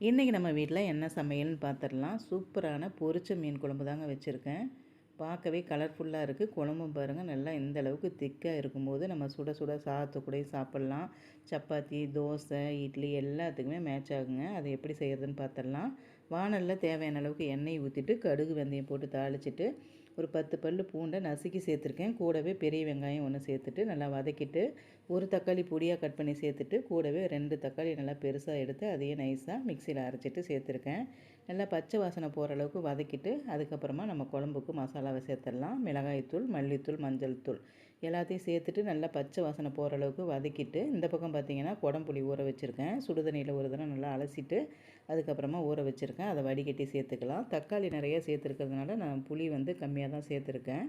இன்றைக்கி நம்ம வீட்டில் என்ன சமையல்னு பார்த்துடலாம் சூப்பரான பொரிச்ச மீன் குழம்பு தாங்க வச்சுருக்கேன். பார்க்கவே கலர்ஃபுல்லாக இருக்குது குழம்பும் பாருங்கள் நல்லா இந்த அளவுக்கு திக்காக இருக்கும்போது நம்ம சுட சுட சாதத்தை கூட சாப்பிட்லாம். சப்பாத்தி தோசை இட்லி எல்லாத்துக்குமே மேட்ச் ஆகுங்க. அதை எப்படி செய்கிறதுன்னு பார்த்துடலாம் வானலில் தேவையான அளவுக்கு எண்ணெய் ஊற்றிட்டு கடுகு வெந்தயம் போட்டு தாளிச்சிட்டு ஒரு பத்து பல் பூண்டை நசுக்கி சேர்த்துருக்கேன். கூடவே பெரிய வெங்காயம் ஒன்று சேர்த்துட்டு நல்லா வதக்கிட்டு ஒரு தக்காளி பொடியாக கட் பண்ணி சேர்த்துட்டு கூடவே ரெண்டு தக்காளி நல்லா பெருசாக எடுத்து அதையே நைஸாக மிக்சியில் அரைச்சிட்டு சேர்த்துருக்கேன். நல்லா பச்சை வாசனை போகிற அளவுக்கு வதக்கிட்டு அதுக்கப்புறமா நம்ம குழம்புக்கு மசாலாவை சேர்த்துடலாம். மிளகாய்த்தூள் மல்லித்தூள் மஞ்சள் தூள் எல்லாத்தையும் சேர்த்துட்டு நல்லா பச்சை வாசனை போகிற அளவுக்கு வதக்கிட்டு இந்த பக்கம் பார்த்திங்கன்னா குடம்புளி ஊற வச்சுருக்கேன். சுடுதண்ணியில் ஒரு தடவை நல்லா அலசிட்டு அதுக்கப்புறமா ஊற வச்சுருக்கேன். அதை வடிகட்டி சேர்த்துக்கலாம். தக்காளி நிறைய சேர்த்துருக்கிறதுனால நான் புளி வந்து கம்மியாக தான் சேர்த்துருக்கேன்.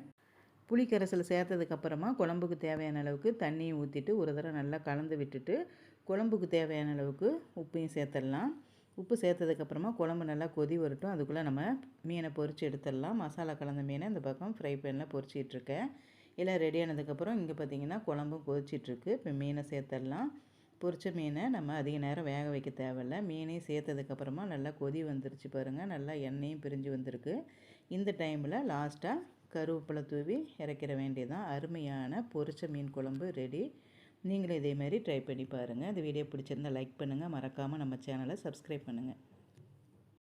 புளி கரைசல் சேர்த்ததுக்கப்புறமா குழம்புக்கு தேவையான அளவுக்கு தண்ணியும் ஊற்றிட்டு ஒரு தடவை நல்லா கலந்து விட்டுட்டு குழம்புக்கு தேவையான அளவுக்கு உப்பையும் சேர்த்துடலாம். உப்பு சேர்த்ததுக்கப்புறமா குழம்பு நல்லா கொதி வரட்டும். அதுக்குள்ளே நம்ம மீனை பொறிச்சு எடுத்துடலாம். மசாலா கலந்த மீனை இந்த பக்கம் ஃப்ரை பேனில் பொறிச்சிட்ருக்கேன் எல்லாம் ரெடி ஆனதுக்கப்புறம் இங்கே பார்த்திங்கன்னா குழம்பும் கொதிச்சிட்ருக்கு. இப்போ மீனை சேர்த்துடலாம். பொரிச்ச மீனை நம்ம அதிக நேரம் வேக வைக்க தேவையில்ல. மீனையும் சேர்த்ததுக்கப்புறமா நல்லா கொதி வந்துருச்சு பாருங்கள் நல்லா எண்ணெயும் பிரிஞ்சு வந்திருக்கு. இந்த டைமில் லாஸ்ட்டாக கருவேப்பிலை தூவி இறக்கிற வேண்டியதான் அருமையான பொரிச்ச மீன் குழம்பு ரெடி நீங்களும் இதேமாரி ட்ரை பண்ணி பாருங்கள் இந்த வீடியோ பிடிச்சிருந்தால் லைக் பண்ணுங்கள் மறக்காமல் நம்ம சேனலை சப்ஸ்கிரைப் பண்ணுங்கள்